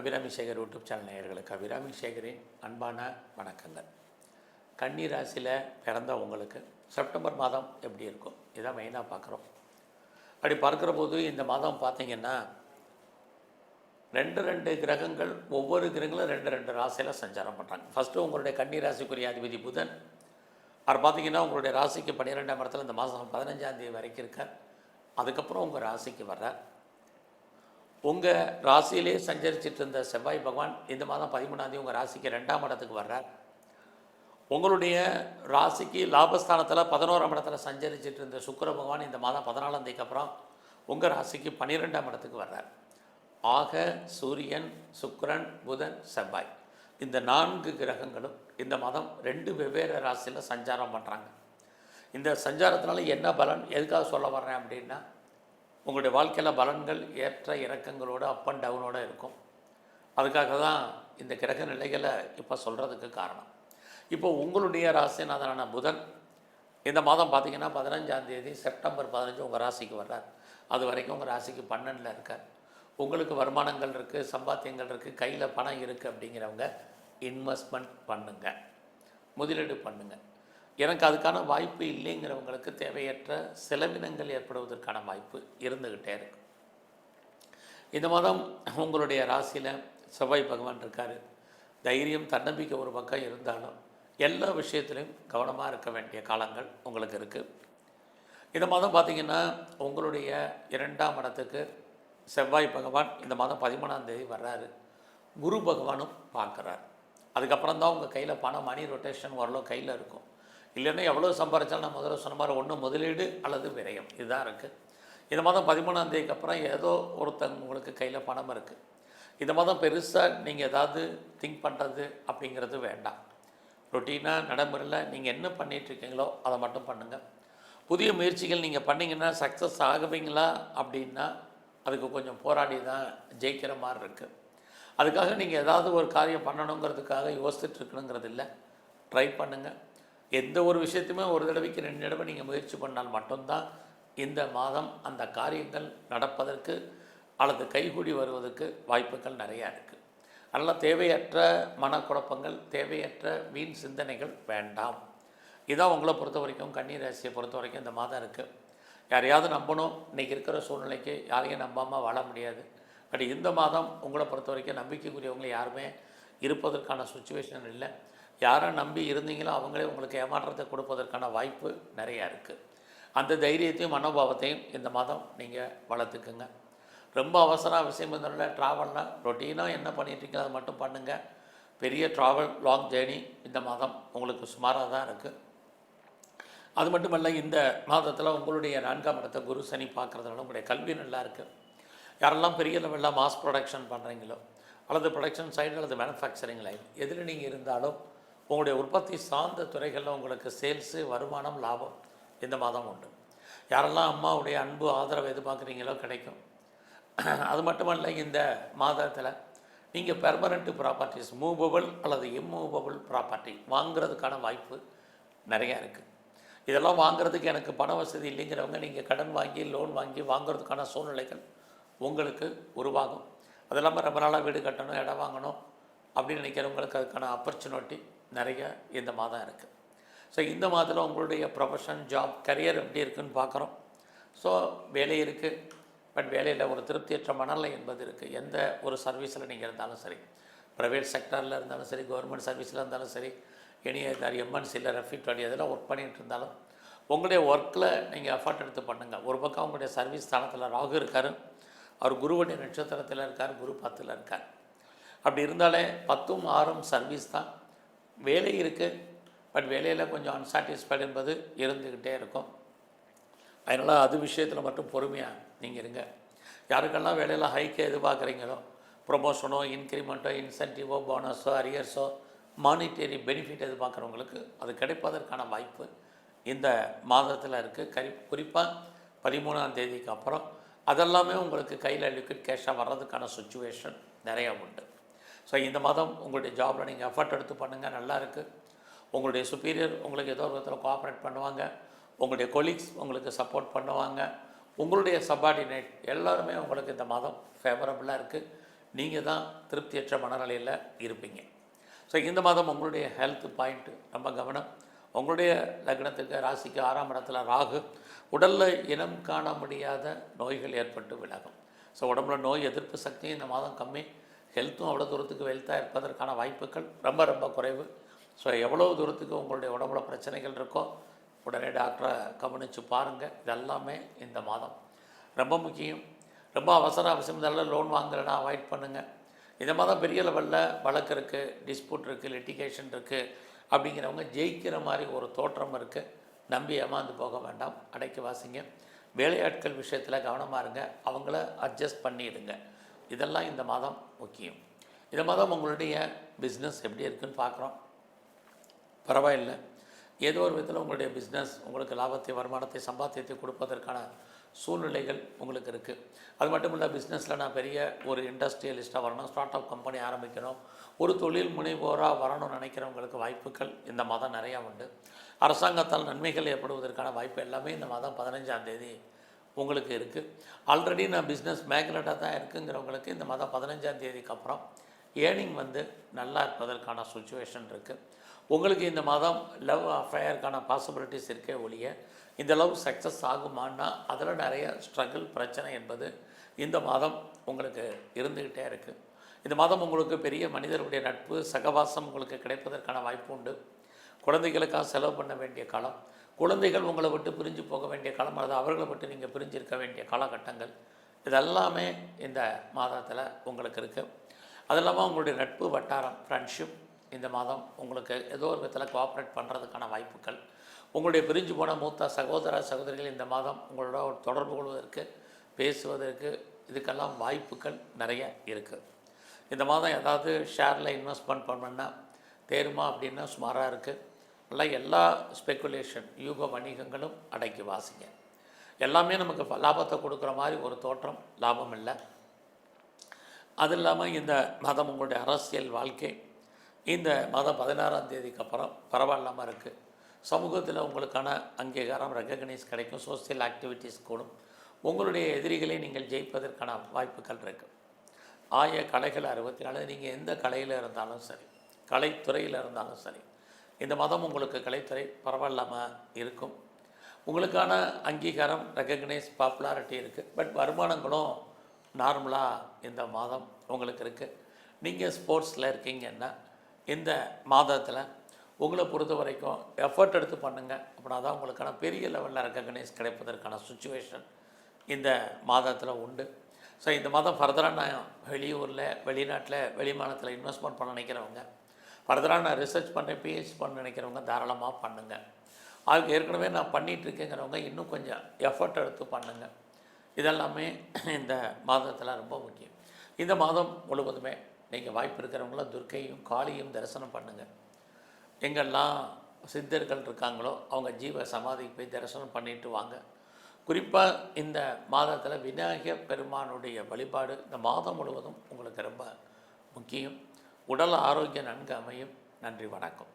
Abirami Sekar YouTube channel நேயர்களுக்கு அபிராமி சேகரின் அன்பான வணக்கங்கள். கன்னி ராசியில் பிறந்த உங்களுக்கு செப்டம்பர் மாதம் எப்படி இருக்கும்? இதான் மெயினாக பார்க்குறோம். அப்படி பார்க்குற போது இந்த மாதம் பார்த்தீங்கன்னா ரெண்டு ரெண்டு கிரகங்கள் ஒவ்வொரு கிரகங்களும் ரெண்டு ரெண்டு ராசியில் சஞ்சாரம் பண்ணுறாங்க ஃபஸ்ட்டு உங்களுடைய கன்னி ராசிக்குரிய அதிபதி புதன். அவர் பார்த்தீங்கன்னா உங்களுடைய ராசிக்கு பன்னிரெண்டாம் இடத்துல இந்த மாதம் பதினஞ்சாந்தேதி வரைக்கும் இருக்கார். அதுக்கப்புறம் உங்கள் ராசிக்கு வர்றார். உங்கள் ராசியிலே சஞ்சரிச்சிட்டு இருந்த செவ்வாய் பகவான் இந்த மாதம் பதிமூணாந்தேதி உங்கள் ராசிக்கு ரெண்டாம் இடத்துக்கு வர்றார். உங்களுடைய ராசிக்கு லாபஸ்தானத்தில் பதினோராம் இடத்துல சஞ்சரிச்சிட்டு இருந்த சுக்கர பகவான் இந்த மாதம் பதினாலாம் தேதிக்கு அப்புறம் உங்கள் ராசிக்கு பன்னிரெண்டாம் இடத்துக்கு வர்றார். ஆக சூரியன் சுக்கரன் புதன் செவ்வாய் இந்த நான்கு கிரகங்களும் இந்த மாதம் ரெண்டு வெவ்வேறு ராசியில் சஞ்சாரம் பண்ணுறாங்க இந்த சஞ்சாரத்தினால என்ன பலன்? எதுக்காக சொல்ல வர்றேன் அப்படின்னா உங்களுடைய வாழ்க்கையில் பலன்கள் ஏற்ற இறக்கங்களோடு அப் அண்ட் டவுனோடு இருக்கும். அதுக்காக தான் இந்த கிரக நிலைகளை இப்போ சொல்கிறதுக்கு காரணம். இப்போ உங்களுடைய ராசிநாதனான புதன் இந்த மாதம் பார்த்தீங்கன்னா பதினஞ்சாந்தேதி செப்டம்பர் பதினஞ்சு உங்கள் ராசிக்கு வர்றார். அது வரைக்கும் உங்கள் ராசிக்கு பன்னெண்டில் இருக்கார். உங்களுக்கு வருமானங்கள் இருக்குது சம்பாத்தியங்கள் இருக்குது கையில் பணம் இருக்குது அப்படிங்கிறவங்க இன்வெஸ்ட்மெண்ட் பண்ணுங்க. முதலீடு பண்ணுங்கள் எனக்கு அதுக்கான வாய்ப்பு இல்லைங்கிறவங்களுக்கு தேவையற்ற செலவினங்கள் ஏற்படுவதற்கான வாய்ப்பு இருந்துக்கிட்டே இருக்கு. இந்த மாதம் உங்களுடைய ராசியில் செவ்வாய் பகவான் இருக்கார். தைரியம் தன்னம்பிக்கை ஒரு பக்கம் இருந்தாலும் எல்லா விஷயத்துலையும் கவனமாக இருக்க வேண்டிய காலங்கள் உங்களுக்கு இருக்குது இந்த மாதம் பார்த்திங்கன்னா உங்களுடைய இரண்டாம் இடத்துக்கு செவ்வாய் பகவான் இந்த மாதம் பதிமூணாம் தேதி வர்றாரு. குரு பகவானும் பார்க்குறாரு அதுக்கப்புறம் தான் உங்கள் கையில் பணம் மணி ரொட்டேஷன் ஓரளவு கையில் இருக்கும். இல்லைன்னா எவ்வளோ சம்பாரித்தாலும் நான் முதல்ல சொன்ன மாதிரி ஒன்று முதலீடு அல்லது விரயம். இதுதான் இருக்குது இந்த மாதம் பதிமூணாம் தேதிக்கு அப்புறம் ஏதோ ஒருத்தங்க உங்களுக்கு கையில் பணம் இருக்குது இந்த மாதம் பெருசாக நீங்கள் ஏதாவது திங்க் பண்ணுறது அப்படிங்கிறது வேண்டாம். ரொட்டீனாக நடைமுறையில் நீங்கள் என்ன பண்ணிகிட்ருக்கீங்களோ அதை மட்டும் பண்ணுங்கள் புதிய முயற்சிகள் நீங்கள் பண்ணீங்கன்னா சக்ஸஸ் ஆகுவீங்களா அப்படின்னா அதுக்கு கொஞ்சம் போராடி தான் ஜெயிக்கிற மாதிரி இருக்குது அதுக்காக நீங்கள் ஏதாவது ஒரு காரியம் பண்ணணுங்கிறதுக்காக யோசிச்சுட்டு இருக்கணுங்கிறது இல்லை. ட்ரை பண்ணுங்கள் எந்த ஒரு விஷயத்தையுமே ஒரு தடவைக்கு ரெண்டு தடவை நீங்கள் முயற்சி பண்ணால் மட்டும்தான் இந்த மாதம் அந்த காரியங்கள் நடப்பதற்கு அல்லது கைகூடி வருவதற்கு வாய்ப்புகள் நிறையா இருக்குது அதனால் தேவையற்ற மனக்குழப்பங்கள் தேவையற்ற வீண் சிந்தனைகள் வேண்டாம். இதான் உங்களை பொறுத்த வரைக்கும் கண்ணீர் ராசியை பொறுத்த வரைக்கும் இந்த மாதம் இருக்குது யாரையாவது நம்பணும் இன்றைக்கி இருக்கிற சூழ்நிலைக்கு யாரையும் நம்பாமல் வாழ முடியாது. பட் இந்த மாதம் உங்களை பொறுத்த வரைக்கும் நம்பிக்கைக்குரியவங்க யாருமே இருப்பதற்கான சுச்சுவேஷன் இல்லை. யாரை நம்பி இருந்தீங்களோ அவங்களே உங்களுக்கு ஏமாற்றத்தை கொடுப்பதற்கான வாய்ப்பு நிறையா இருக்குது அந்த தைரியத்தையும் மனோபாவத்தையும் இந்த மாதம் நீங்கள் வளர்த்துக்குங்க. ரொம்ப அவசர அவசியம் இருந்தாலும் ட்ராவலில் ரொட்டீனாக என்ன பண்ணிட்டுருக்கீங்களோ அதை மட்டும் பண்ணுங்கள் பெரிய ட்ராவல் லாங் ஜேர்னி இந்த மாதம் உங்களுக்கு சுமாராக தான் இருக்குது அது மட்டுமல்ல இந்த மாதத்தில் உங்களுடைய நான்காம் இடத்த குரு சனி பார்க்குறதுனால உங்களுடைய கல்வி நல்லா இருக்குது யாரெல்லாம் பெரிய லெவலில் மாஸ் ப்ரொடக்ஷன் பண்ணுறீங்களோ அல்லது ப்ரொடக்ஷன் சைடு அல்லது மேனுஃபேக்சரிங் லைன் எதில் நீங்கள் இருந்தாலும் உங்களுடைய உற்பத்தி சார்ந்த துறைகளில் உங்களுக்கு சேல்ஸு வருமானம் லாபம் இந்த மாதம் உண்டு. யாரெல்லாம் அம்மாவுடைய அன்பு ஆதரவு எதிர்பார்க்குறீங்களோ கிடைக்கும். அது மட்டுமல்ல இந்த மாதத்தில் நீங்கள் பெர்மனண்ட் ப்ராப்பர்ட்டிஸ் மூவபிள் அல்லது இம்மூவபிள் ப்ராப்பர்ட்டி வாங்குறதுக்கான வாய்ப்பு நிறையா இருக்குது இதெல்லாம் வாங்குறதுக்கு எனக்கு பண வசதி இல்லைங்கிறவங்க நீங்கள் கடன் வாங்கி லோன் வாங்கி வாங்குறதுக்கான சூழ்நிலைகள் உங்களுக்கு உருவாகும். அது இல்லாமல் ரொம்ப நாளாக வீடு கட்டணும் இடம் வாங்கணும் அப்படின்னு நினைக்கிறவங்களுக்கு அதுக்கான ஆப்பர்ச்சுனிட்டி நிறைய இந்த மாதம் இருக்குது ஸோ இந்த மாதத்தில் உங்களுடைய ப்ரொஃபஷன் ஜாப் கரியர் எப்படி இருக்குன்னு பார்க்குறோம். ஸோ வேலை இருக்குது பட் வேலையில் ஒரு திருப்தியற்ற மனநிலை என்பது இருக்குது எந்த ஒரு சர்வீஸில் நீங்கள் இருந்தாலும் சரி. ப்ரைவேட் செக்டரில் இருந்தாலும் சரி கவர்மெண்ட் சர்வீஸில் இருந்தாலும் சரி இனி எம்என்சியில் எம்என்சியில் ரெஃபிட் அதெல்லாம் ஒர்க் பண்ணிகிட்டு இருந்தாலும் உங்களுடைய ஒர்க்கில் நீங்கள் எஃபர்ட் எடுத்து பண்ணுங்கள் ஒரு பக்கம் உங்களுடைய சர்வீஸ் ஸ்தானத்தில் ராகு இருக்கார். அவர் குருவுடைய நட்சத்திரத்தில் இருக்கார் குரு பத்தில் இருக்கார். அப்படி இருந்தாலே பத்தும் ஆறும் சர்வீஸ் தான். வேலை இருக்குது பட் வேலையில் கொஞ்சம் அன்சாட்டிஸ்ஃபைடு என்பது இருந்துக்கிட்டே இருக்கும். அதனால் அது விஷயத்தில் மட்டும் பொறுமையாக நீங்கள் இருங்க. யாருக்கெல்லாம் வேலையில் ஹைக்கை எதிர்பார்க்குறீங்களோ ப்ரொமோஷனோ இன்க்ரிமெண்ட்டோ இன்சென்டிவோ போனஸோ அரியர்ஸோ மானிட்டரி பெனிஃபிட் எதிர்பார்க்குறவங்களுக்கு அது கிடைப்பதற்கான வாய்ப்பு இந்த மாதத்தில் இருக்குது கரி குறிப்பாக பதிமூணாம் தேதிக்கு அப்புறம். அதெல்லாமே உங்களுக்கு கையில் லிக்விட் கேஷாக வர்றதுக்கான சுச்சுவேஷன் நிறையா உண்டு. ஸோ இந்த மாதம் உங்களுடைய ஜாபில் நீங்கள் எஃபர்ட் எடுத்து பண்ணுங்கள் நல்லா இருக்குது உங்களுடைய சுப்பீரியர் உங்களுக்கு ஏதோ ஒரு விதத்தில் கோஆப்ரேட் பண்ணுவாங்க. உங்களுடைய கொலீக்ஸ் உங்களுக்கு சப்போர்ட் பண்ணுவாங்க. உங்களுடைய சப்பார்டினேட் எல்லாருமே உங்களுக்கு இந்த மாதம் ஃபேவரபுளாக இருக்குது நீங்கள் தான் திருப்தியற்ற மனநிலையில் இருப்பீங்க. ஸோ இந்த மாதம் உங்களுடைய ஹெல்த் பாயிண்ட்டு ரொம்ப கவனம். உங்களுடைய லக்னத்துக்கு ராசிக்கு ஆறாம் இடத்துல ராகு உடலில் இனம் காண முடியாத நோய்கள் ஏற்பட்டு விலகும். ஸோ உடம்புல நோய் எதிர்ப்பு சக்தியும் இந்த மாதம் கம்மி. ஹெல்த்தும் அவ்வளோ தூரத்துக்கு ஹெல்த்தாக இருப்பதற்கான வாய்ப்புகள் ரொம்ப ரொம்ப குறைவு. ஸோ எவ்வளோ தூரத்துக்கு உங்களுடைய உடம்புல பிரச்சனைகள் இருக்கோ உடனே டாக்டரை கவனித்து பாருங்கள் இதெல்லாமே இந்த மாதம். ரொம்ப முக்கியம். ரொம்ப அவசர அவசியம் இதெல்லாம் லோன் வாங்குறேன்னா அவாய்ட் பண்ணுங்கள் இந்த மாதம் பெரிய லெவலில் வழக்கு இருக்குது டிஸ்பியூட் இருக்குது லிட்டிகேஷன் இருக்குது அப்படிங்கிறவங்க ஜெயிக்கிற மாதிரி ஒரு தோற்றம் இருக்குது நம்பி ஏமாந்து போக வேண்டாம். அடைக்க வாசிங்க. வேலையாட்கள் விஷயத்தில் கவனமாக இருங்க. அவங்கள அட்ஜஸ்ட் பண்ணிடுங்க. இதெல்லாம் இந்த மாதம் முக்கியம். இந்த மாதம் உங்களுடைய பிஸ்னஸ் எப்படி இருக்குன்னு பார்க்குறோம். பரவாயில்லை. ஏதோ ஒரு விதத்தில் உங்களுடைய பிஸ்னஸ் உங்களுக்கு லாபத்தை வருமானத்தை சம்பாத்தியத்தை கொடுப்பதற்கான சூழ்நிலைகள் உங்களுக்கு இருக்குது அது மட்டும் இல்லை பிஸ்னஸில் நான் பெரிய ஒரு இண்டஸ்ட்ரியலிஸ்ட்டாக வரணும் ஸ்டார்ட் அப் கம்பெனி ஆரம்பிக்கணும். ஒரு தொழில் முனைவோராக வரணும்னு நினைக்கிறவங்களுக்கு வாய்ப்புகள் இந்த மாதம் நிறையா உண்டு. அரசாங்கத்தால் நன்மைகள் ஏற்படுவதற்கான வாய்ப்பு எல்லாமே இந்த மாதம் பதினஞ்சாம் தேதி உங்களுக்கு இருக்குது ஆல்ரெடி நான் பிஸ்னஸ் மேக்னட்டாக தான் இருக்குங்கிறவங்களுக்கு இந்த மாதம் பதினஞ்சாம் தேதிக்கு அப்புறம் ஏர்னிங் வந்து நல்லா இருப்பதற்கான சுச்சுவேஷன் இருக்குது உங்களுக்கு இந்த மாதம் லவ் அஃபேருக்கான பாசிபிலிட்டிஸ் இருக்கே ஒழிய இந்த லவ் சக்ஸஸ் ஆகுமான்னா அதில் நிறைய ஸ்ட்ரகிள் பிரச்சனை என்பது இந்த மாதம் உங்களுக்கு இருந்துக்கிட்டே இருக்குது இந்த மாதம் உங்களுக்கு பெரிய மனிதர்களுடைய நட்பு சகவாசம் உங்களுக்கு கிடைப்பதற்கான வாய்ப்பு உண்டு. குழந்தைகளுக்காக செலவு பண்ண வேண்டிய காலம் குழந்தைகள் உங்களை விட்டு பிரிஞ்சு போக வேண்டிய காலம் அல்லது அவர்களை விட்டு நீங்கள் பிரிஞ்சிருக்க வேண்டிய காலகட்டங்கள். இதெல்லாமே இந்த மாதத்தில் உங்களுக்கு இருக்குது அது இல்லாமல் உங்களுடைய நட்பு வட்டாரம் ஃப்ரெண்ட்ஷிப் இந்த மாதம் உங்களுக்கு ஏதோ ஒரு விதத்தில் கோஆப்ரேட் பண்ணுறதுக்கான வாய்ப்புகள். உங்களுடைய பிரிஞ்சு போன மூத்த சகோதர சகோதரிகள் இந்த மாதம் உங்களோட தொடர்பு கொள்வதற்கு பேசுவதற்கு இதுக்கெல்லாம் வாய்ப்புகள் நிறைய இருக்குது இந்த மாதம் ஏதாவது ஷேரில் இன்வெஸ்ட்மெண்ட் பண்ணணுன்னா தேருமா அப்படின்னா சுமாராக இருக்குது நல்லா எல்லா ஸ்பெக்குலேஷன் யூக வணிகங்களும் அடக்கி வாசிங்க. எல்லாமே நமக்கு லாபத்தை கொடுக்குற மாதிரி ஒரு தோற்றம் லாபம் இல்லை. அது இல்லாமல் இந்த மதம் உங்களுடைய அரசியல் வாழ்க்கை இந்த மதம் பதினாறாம் தேதிக்கு அப்புறம் பரவாயில்லாமல் இருக்குது சமூகத்தில் உங்களுக்கான அங்கீகாரம் ரெக்கக்னைஸ் கிடைக்கும் சோசியல் ஆக்டிவிட்டீஸ் கூடும். உங்களுடைய எதிரிகளை நீங்கள் ஜெயிப்பதற்கான வாய்ப்புகள் இருக்குது ஆய கலைகள் அறுபத்தி நாலு நீங்கள் எந்த கலையில் இருந்தாலும் சரி கலைத்துறையில் இருந்தாலும் சரி இந்த மதம் உங்களுக்கு கலைத்துறை பரவாயில்லாமல் இருக்கும். உங்களுக்கான அங்கீகாரம் ரெக்கக்னைஸ் பாப்புலாரிட்டி இருக்குது பட் வருமானங்களும் நார்மலாக இந்த மாதம் உங்களுக்கு இருக்குது நீங்கள் ஸ்போர்ட்ஸில் இருக்கீங்கன்னா இந்த மாதத்தில் உங்களை பொறுத்த வரைக்கும் எஃபர்ட் எடுத்து பண்ணுங்கள் அப்படின்னா தான் உங்களுக்கான பெரிய லெவலில் ரெக்கக்னைஸ் கிடைப்பதற்கான சுச்சுவேஷன் இந்த மாதத்தில் உண்டு. ஸோ இந்த மாதம் ஃபர்தராக நான் வெளியூரில் வெளிநாட்டில் வெளிமாநிலத்தில் இன்வெஸ்ட்மெண்ட் பண்ண நினைக்கிறவங்க ஃபர்தராக நான் ரிசர்ச் பண்ண பிஹெச் பண்ண நினைக்கிறவங்க தாராளமாக பண்ணுங்கள் அதுக்கு ஏற்கனவே நான் பண்ணிகிட்டு இருக்கேங்கிறவங்க இன்னும் கொஞ்சம் எஃபர்ட் எடுத்து பண்ணுங்கள் இதெல்லாமே இந்த மாதத்தில் ரொம்ப முக்கியம். இந்த மாதம் முழுவதுமே நீங்கள் வாய்ப்பு இருக்கிறவங்களாம் துர்க்கையும் காளியும் தரிசனம் பண்ணுங்கள் எங்கெல்லாம் சித்தர்கள் இருக்காங்களோ அவங்க ஜீவ சமாதிக்கு போய் தரிசனம் பண்ணிட்டு வாங்க. குறிப்பாக இந்த மாதத்தில் விநாயகர் பெருமானுடைய வழிபாடு இந்த மாதம் முழுவதும் உங்களுக்கு ரொம்ப முக்கியம். உடல் ஆரோக்கியம் நன்கு அமையும். நன்றி வணக்கம்.